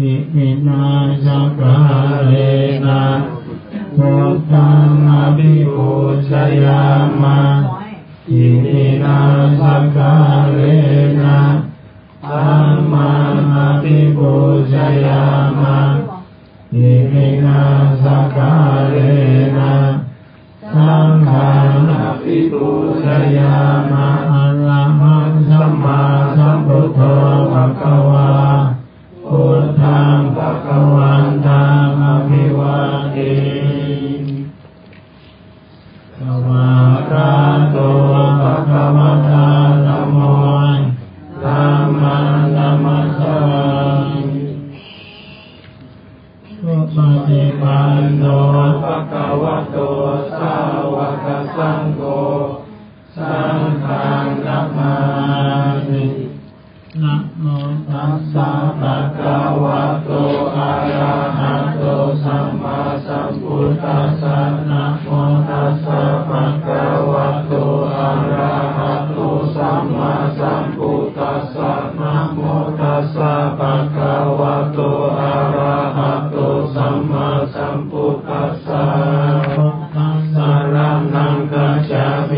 อิมินาสกาเรนะพุทธังอภิปูชยามาอิมินาสกาเรนะธัมมังอภิปูชยามาอิมินาสกาเรนะสังฆังอภิปูชยามาอะระหังสัมมา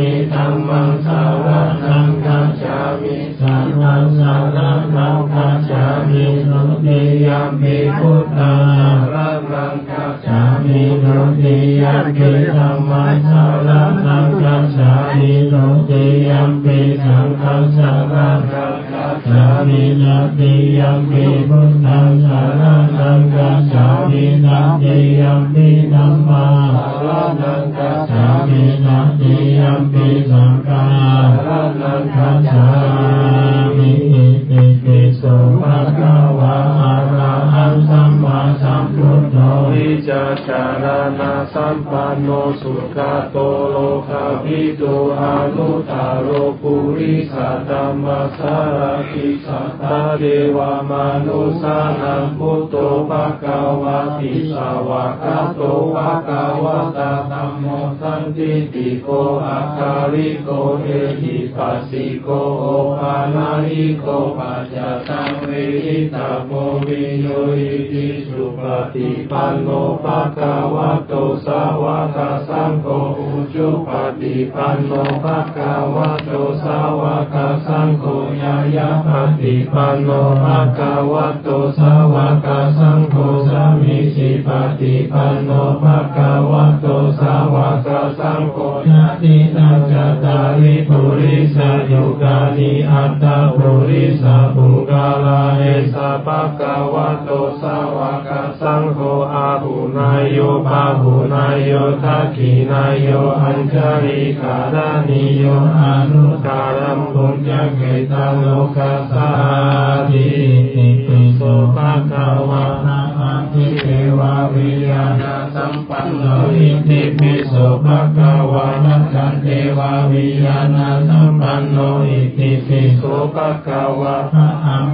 มิธัมมังสารนังกัจจามิสังฆังสารนังกัจจามินุติยัมปิพุทธารนังกัจจามินุติยัมปิธัมมังสารนังกัจจามินุติยัมปิสังฆังสารนังกัจจามินุติยัมปิพุทธา สัมปันโนสุขโต ลกาภิโตอนุตาโรปุริสัตตมสสารติสัตเทวามนุสานังพุทโธภะคะวะติสาวกะโตภะคะวะตาธัมโมสันติติโกอาคาริโกเอหิปัสสิโกโอปานาหิโกปัจจตังเวหิตาโมวิโยอิติสุปฏิปันโนภะคะวะโตสาวกสังโฆอุจปฏิปันโนภะคะวะโตสาวกสังโฆยายาปฏิปันโนภะคะวะโตสาวกสังโฆสามิสิปฏิปันโนภะคะวะโตสาวกสังโฆญาตินังจตาริปุริสายุกานิอัตตาปุริสาปุกาลาเอสะภะคะวะโต โยปาหุนายโยทักขินายโยอัญชลิกาลานิโยอนุตารัมปุญญเกตังโลกัสสาธิอิติโสภะคะวะนะอะทิเทวาวิญญาณสัมปันโนอิติปิโสภะคะวะนะคันเทวาวิญญาณสัมปันโนอิติปิโสภะคะวะนะ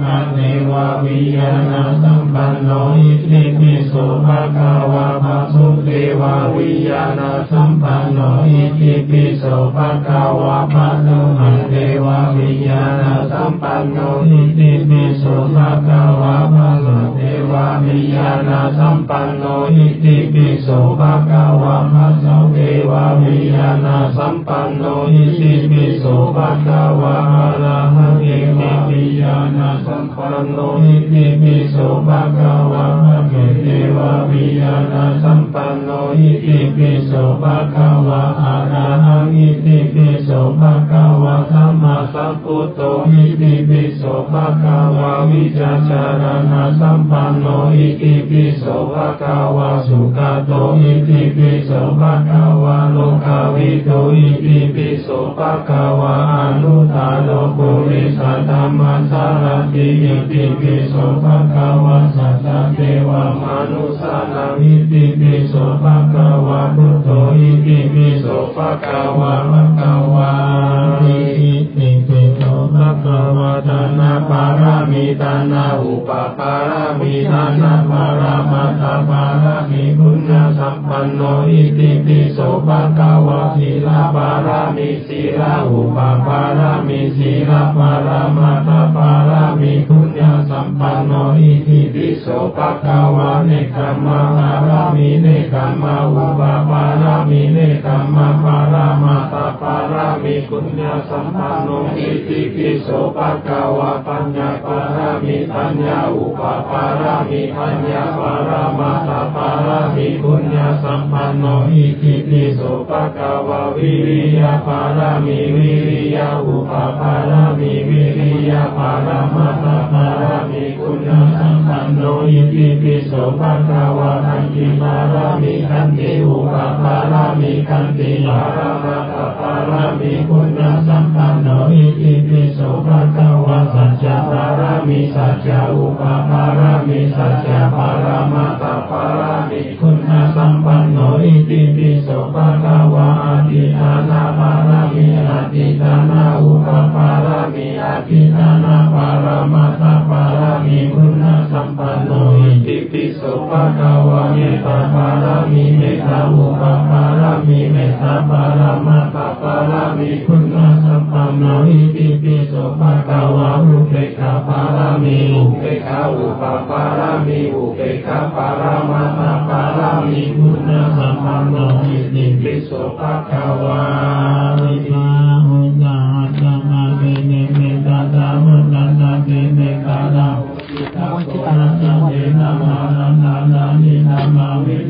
อังคันเทวาวิญญาณสัมปันโนอิติปิโสภะคะวะภะสุเทวาวิญญาณสัมปันโนอิติปิโสภะคะวะภะสุหังเทวาวิญญาณสัมปันโนอิติปิโสภะคะวะภะสุเทวาวิญญาณสัมปันโนอิติปิโสภะคะวะภะสุเทวาวิญญาณสัมปันโนอิติปิโสภะคะวะอะระหัง ปันโนอิติปิโสภะคะวะภะสุเทวาวิญญาณสัมปันโนอิติปิโสภะคะวะอะระหังอิติปิโสภะคะวะสัมมาสัมพุทโธอิติปิโสภะคะวะวิจาจารณะสัมปันโนอิติปิโสภะคะวะสุขโตอิติปิโสภะคะวะโลกาวิโตอิติปิโสภะคะวะอนุตตาโลปุริสัตตมสารติอิติปิโสภะคะวะสัตตเทวามนุสานังอิติปิโสภะคะวะพุทโธอิติปิโสภะคะวะภะคะวะอิติปิโสภะคะวะทานาปารามิทานาอุปปารามิทานาปารามัตถปารามิปุญญสัมปันโน อิติปิโสภะคะวะศีลาปารามิศีลาอุปปารามิศีลาปารามัตถปารามิคุณญาสัมปันโนอิติปิโสภะคะวะเนกขมาปารามิเนกขมาอุปปารามิเนกขมาปารามาตาปารามิคุณญาสัมปันโนอิติปิโสภะคะวะปัญญาปารามิปัญญาอุปปารามิปัญญาปารามาตาปารามิคุณญาสัมปันโนอิติปิโสภะคะวะวิริยาปารามิวิริยาอุปปารามิวิริยาปารามาตาปารามิคุณญาสัมปันโนอิติปิโสภะคะวะอันติปารามิขันติอุปปารามิขันติปารามาตาปารามิคุณญาสัมปันโนอิติปิโสภะคะวะสัจจปารามิสัจจะอุปปารามิสัจจปารามาะอธิฐานาปารามิอธิฐานาอุปปารามิอธิฐานาปารามาตาปารามิคุณสัมปันโนอิติปิโสภะคะวะเมตตาปารามิเมตตาอุปปารามิเมตตาปารามาตาปารามิคุณ ญาสัมปันโนอิติปิโสภะคะวะอุเบกขาปารามิอุเบกขาอุปปารามิอุเบกขาปารามาตาปารามิคุณญาสัมปันโนอิติปิโสภะคะวะอิมาหุตาตมะเกเนเมตตามุตตะเกเมกาลานาเดนามานานานานินา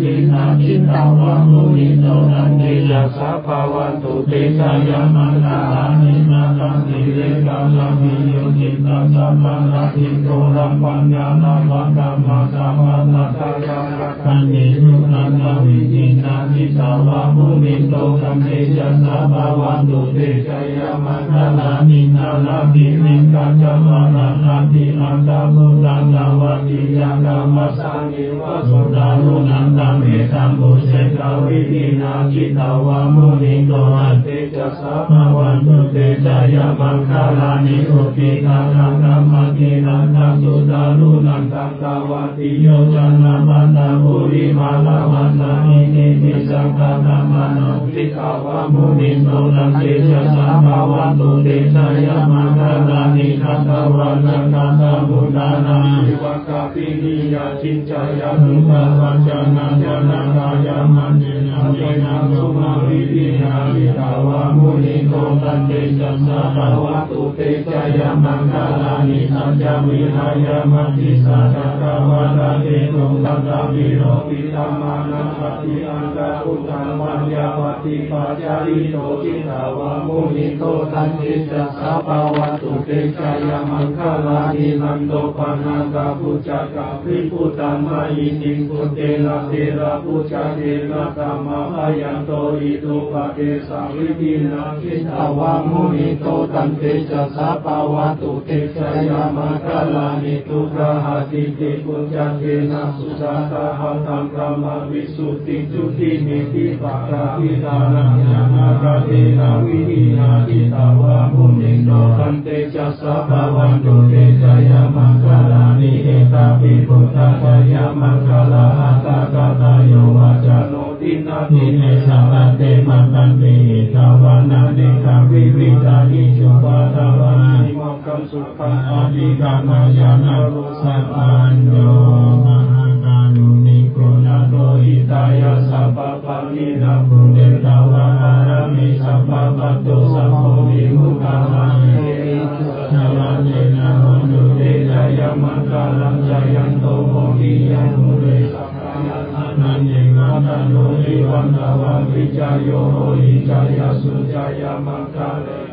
จินาจิตาวามุนิโนนันเดยัสสะภาวันตุเตสายามานาลานิมานันติเรกาลามิโยนินาสัมมาทิโกรัมปัญญานาวันธรรมะสัมมานาตายาคันเนยุนานาวิจินาจิตาวามุนิโตกัมเตยัสสะภาวันตุเตสายามานาลานินาลาภินิกาจมานานาทิอันตามุนันตาวัติยังกรรมสังเกวะสุดารุนันตาเมสัมบุเสกาวินินาคิตาวามุนิโตอัตเตจัสสะภะวันตุเตจายมังคาลานิโอปิตาลังกรรมเกนันตัง สุดารุนันตังตาวาติโยจันนามันตาบุริมาลาวันตานิเนมิสังฆนามานุติกาวามุนิโตนันเตจัสสะภะวันตุเตจายามังคาลานิทัตตวันนังคันตาบุตานาวัคปินิยาจินจายานุภาวัจานาจานาคายามันเนนาเยนาสุมาวิรินาวิตาวามุนิโกตันเตจัสสะภาวะตุเตจายามังคาลานิสัจจาวิหายามัติสัจจาวาตาเตโกตัตตาวิโรปิธรรมานัสสติอันตาพุทธังวัญญาวัติปัจจาริโตจิตาวามุนิโกตันเตจัสสะภาวะตุเตจายามังคาลานินันโตปานาคาพุจักาภิพุตัมมาอิติพุเตนะเทระพุจเตนะธรรมะอายันโตอิตุปะเทสาวิตินาคิตาวามุนิโตตันเตจัสสะภาวะตุเตชยามังคลานิทุกะหติติปุจจเตนะสุจาตาหัตังธรรมวิสุทธิจุติมิติปะราภิธานาญาณกเตนะวิหินาทิตาวามุนิโตตันเตจัสสะภาวะตุเตชยามังคลานิเอตาปิพุทธายามังคลาอัตตากตายโยวาจโนตินาติเมสาลเตมังคันติทาวานาเดคาวิวิตานิจุปาทาวา สุขังอาดิกามายานารุสัพพันโยมหากานุนิโกนาโตอิตายาสัพพะปะนินาภูเดตาวาอารามิสัพพะปัตโตสัพโพวิมุขามาเยชาลาเนนะโหตุเตจายมังคาลังจายันโตโมทิยังมุเรสัพพะยานันเยมัตโนอิวันตาวาวิจายโยโหอิจายสุจายมังคาเล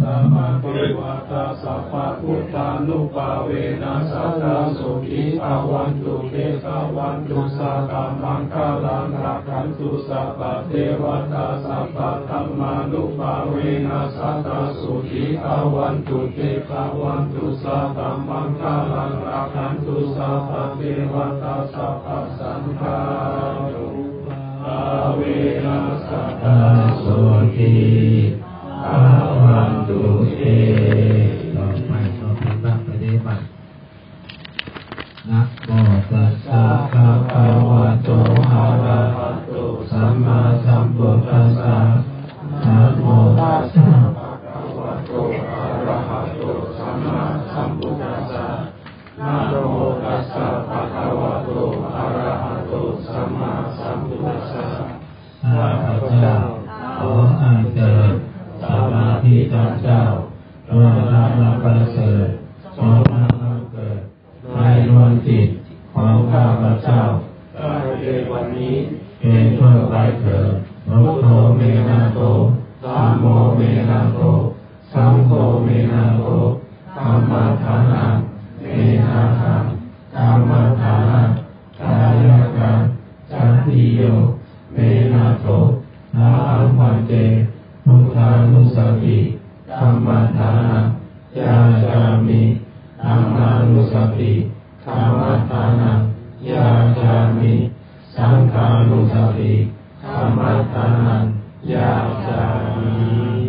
สัมมาเทวตาสัพพะพุทธานุภาเวนัสสะตาสุขีภาวันตุเตภาวันตุสาตามังคาลังรักขันตุสัพพะเทวตาสัพพธรรมานุภาเวนัสสตาสุขีอาวันตุเตภาวันตุสัพพะมังคลังราคันตุสัพพะเทวตาสัพพสังฆานุภาเวนัสสตาสุขี ธิตาเจ้าดวงธรรมประเสริฐสมมาเกิดในดวงจิตของข้าพเจ้าได้ในวันนี้เป็นเพื่อไปเถิดพุทโธเมนาโตธัมโมเมนาโตสังโฆเมนาโตธรรมฐานังเมนาหังธรรมฐานังกายกรรมจัตติโยเมนาโตนาอัมวันเตมุทานุสติ ธรรมทานังยาจามิธรรมานุสติธรรมทานังยาจามิสังฆานุสติธรรมทานังยาจามิ